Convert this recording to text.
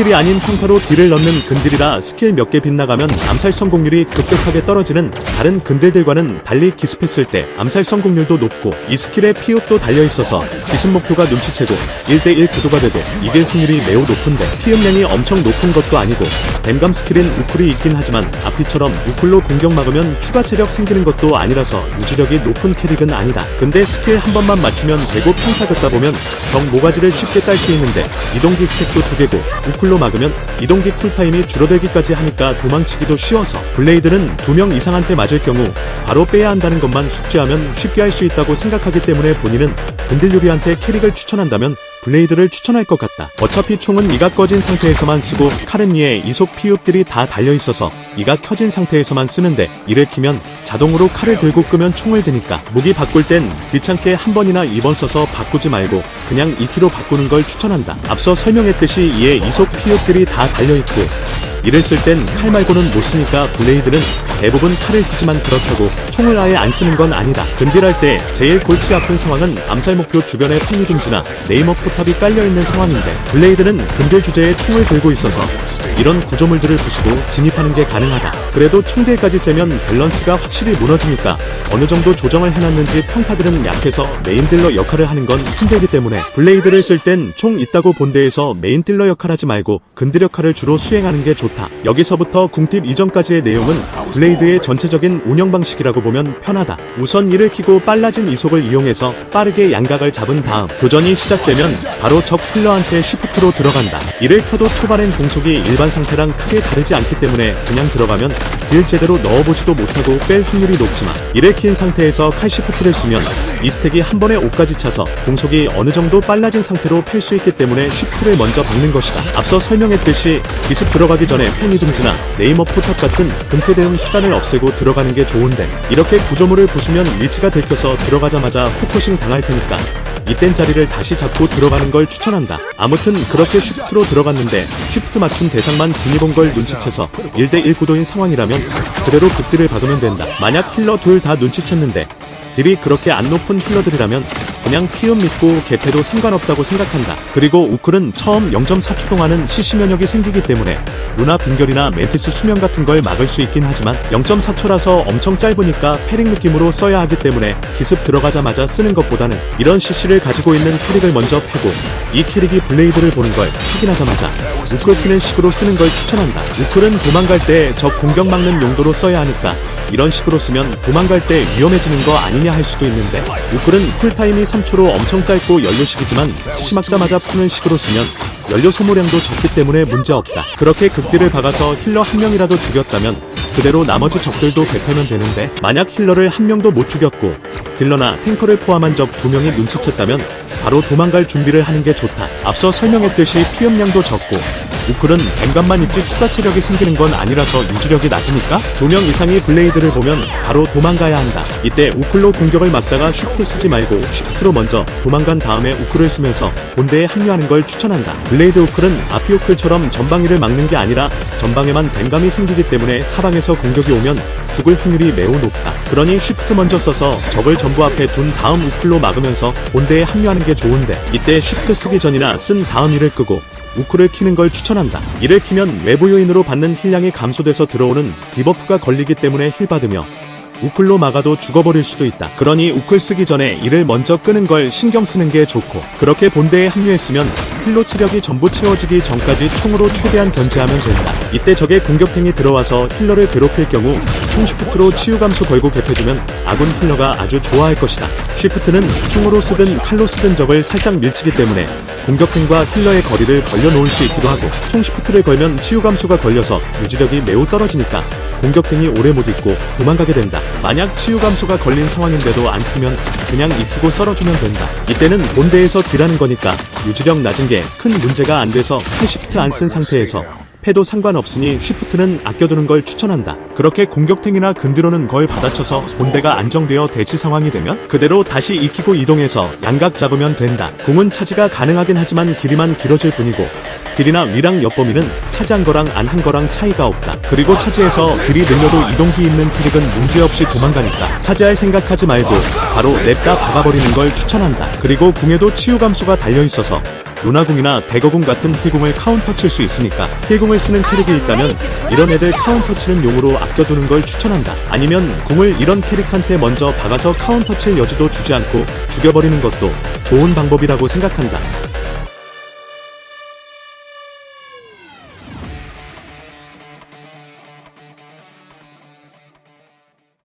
스킬이 아닌 평타로 딜을 넣는 근딜이라 스킬 몇 개 빗나가면 암살 성공률이 급격하게 떨어지는 다른 근딜들과는 달리 기습했을 때 암살 성공률도 높고 이 스킬에 피흡도 달려있어서 기습 목표가 눈치채고 1대1 구도가 되고 이길 확률이 매우 높은데 피흡량이 엄청 높은 것도 아니고 댐감 스킬인 우쿨이 있긴 하지만 앞이처럼 우쿨로 공격 막으면 추가 체력 생기는 것도 아니라서 유지력이 높은 캐릭은 아니다. 근데 스킬 한 번만 맞추면 되고 평타 긋다 보면 정 모가지를 쉽게 딸 수 있는데 이동기 스택도 두 개고 우쿨 로 막으면 이동기 쿨타임이 줄어들기까지 하니까 도망치기도 쉬워서 블레이드는 두 명 이상한테 맞을 경우 바로 빼야 한다는 것만 숙지하면 쉽게 할 수 있다고 생각하기 때문에 본인은 근딜유리한테 캐릭을 추천한다면 블레이드를 추천할 것 같다. 어차피 총은 이가 꺼진 상태에서만 쓰고 이에 이속 피흡들이 다 달려있어서 이가 켜진 상태에서만 쓰는데 이를 키면 자동으로 칼을 들고 끄면 총을 드니까 무기 바꿀 땐 귀찮게 한 번이나 2번 써서 바꾸지 말고 그냥 2키로 바꾸는 걸 추천한다. 앞서 설명했듯이 이에 이속 피흡들이 다 달려있고 쓸땐칼 말고는 못 쓰니까 블레이드는 대부분 칼을 쓰지만 그렇다고 총을 아예 안 쓰는 건 아니다. 근딜할 때 제일 골치 아픈 상황은 암살 목표 주변에 팽이 둥지나 네이머 포탑이 깔려 있는 상황인데 블레이드는 근딜 주제에 총을 들고 있어서 이런 구조물들을 부수고 진입하는 게 가능하다. 그래도 총딜까지 세면 밸런스가 확실히 무너지니까 어느 정도 조정을 해놨는지 평타들은 약해서 메인 딜러 역할을 하는 건 힘들기 때문에 블레이드를 쓸 땐 총 있다고 본대에서 메인 딜러 역할 하지 말고 근딜 역할을 주로 수행하는 게 좋다. 여기서부터 궁팁 이전까지의 내용은 블레이드의 전체적인 운영 방식이라고 보면 편하다. 우선 이를 키고 빨라진 이속을 이용해서 빠르게 양각을 잡은 다음 교전이 시작되면 바로 적 힐러한테 쉬프트로 들어간다. 이를 켜도 초반엔 공속이 일반 상태랑 크게 다르지 않기 때문에 그냥 들어가면 딜 제대로 넣어보지도 못하고 뺄 확률이 높지만 이를 킨 상태에서 칼 쉬프트를 쓰면 이 스택이 한 번에 5까지 차서 공속이 어느 정도 빨라진 상태로 팰 수 있기 때문에 쉬프트를 먼저 박는 것이다. 앞서 설명했듯이 기습 들어가기 전에 팽이 둥지나 네이머 포탑 같은 금패 대응 수단을 없애고 들어가는 게 좋은데 이렇게 구조물을 부수면 위치가 들켜서 들어가자마자 포커싱 당할 테니까 이땐 자리를 다시 잡고 들어가는 걸 추천한다. 아무튼 그렇게 쉬프트로 들어갔는데 쉬프트 맞춘 대상만 진입 온 걸 눈치채서 1대1 구도인 상황이라면 그대로 극딜을 박으면 된다. 만약 힐러 둘 다 눈치챘는데 딜이 그렇게 안 높은 힐러들이라면 그냥 피음 믿고 개패도 상관없다고 생각한다. 그리고 우클은 처음 0.4초 동안은 CC 면역이 생기기 때문에 루나 빙결이나 멘티스 수면 같은 걸 막을 수 있긴 하지만 0.4초라서 엄청 짧으니까 패링 느낌으로 써야 하기 때문에 기습 들어가자마자 쓰는 것보다는 이런 CC를 가지고 있는 캐릭을 먼저 패고 이 캐릭이 블레이드를 보는 걸 확인하자마자 우클 키는 식으로 쓰는 걸 추천한다. 우클은 도망갈 때 적 공격 막는 용도로 써야 하니까 이런 식으로 쓰면 도망갈 때 위험해지는 거 아니냐 할 수도 있는데 우클은 쿨타임이 3초로 엄청 짧고 연료식이지만 시막자마자 푸는 식으로 쓰면 연료 소모량도 적기 때문에 문제없다. 그렇게 극딜을 박아서 힐러 한 명이라도 죽였다면 그대로 나머지 적들도 배패면 되는데 만약 힐러를 한 명도 못 죽였고 딜러나 탱커를 포함한 적 두 명이 눈치챘다면 바로 도망갈 준비를 하는 게 좋다. 앞서 설명했듯이 피음량도 적고 우클은 뱅감만 있지 추가 체력이 생기는 건 아니라서 유지력이 낮으니까 두 명 이상이 블레이드를 보면 바로 도망가야 한다. 이때 우클로 공격을 막다가 쉬프트 쓰지 말고 쉬프트로 먼저 도망간 다음에 우클을 쓰면서 본대에 합류하는 걸 추천한다. 블레이드 우클은 아피 우클처럼 전방위를 막는 게 아니라 전방에만 뱅감이 생기기 때문에 사방에서 공격이 오면 죽을 확률이 매우 높다. 그러니 쉬프트 먼저 써서 적을 전부 앞에 둔 다음 우클로 막으면서 본대에 합류하는 게 좋은데 이때 쉬프트 쓰기 전이나 쓴 다음 이를 끄고 우쿨을 키는 걸 추천한다. 이를 키면 외부 요인으로 받는 힐량이 감소돼서 들어오는 디버프가 걸리기 때문에 힐 받으며 우클로 막아도 죽어버릴 수도 있다. 그러니 우클 쓰기 전에 이를 먼저 끄는 걸 신경 쓰는 게 좋고 그렇게 본대에 합류했으면 힐로 체력이 전부 채워지기 전까지 총으로 최대한 견제하면 된다. 이때 적의 공격탱이 들어와서 힐러를 괴롭힐 경우 총 쉬프트로 치유 감소 걸고 개패주면 아군 힐러가 아주 좋아할 것이다. 쉬프트는 총으로 쓰든 칼로 쓰든 적을 살짝 밀치기 때문에 공격탱과 힐러의 거리를 벌려놓을 수 있기도 하고 총 쉬프트를 걸면 치유 감소가 걸려서 유지력이 매우 떨어지니까 공격탱이 오래 못 있고 도망가게 된다. 만약 치유 감소가 걸린 상황인데도 안 풀면 그냥 익히고 썰어주면 된다. 이때는 본대에서 딜하는 거니까 유지력 낮은 게 큰 문제가 안 돼서 칼 쉬프트 안 쓴 상태에서 패도 상관없으니 쉬프트는 아껴두는 걸 추천한다. 그렇게 공격탱이나 근드로는 걸 받아쳐서 본대가 안정되어 대치 상황이 되면 그대로 다시 익히고 이동해서 양각 잡으면 된다. 궁은 차지가 가능하긴 하지만 길이만 길어질 뿐이고 딜이나 위랑 엿범위는 차지한 거랑 안 한 거랑 차이가 없다. 그리고 차지해서 딜이 늘려도 이동기 있는 캐릭은 문제없이 도망가니까 차지할 생각하지 말고 바로 냅다 박아버리는 걸 추천한다. 그리고 궁에도 치유 감소가 달려있어서 루나궁이나 대거궁 같은 힐궁을 카운터 칠 수 있으니까 힐궁을 쓰는 캐릭이 있다면 이런 애들 카운터 치는 용으로 아껴두는 걸 추천한다. 아니면 궁을 이런 캐릭한테 먼저 박아서 카운터 칠 여지도 주지 않고 죽여버리는 것도 좋은 방법이라고 생각한다.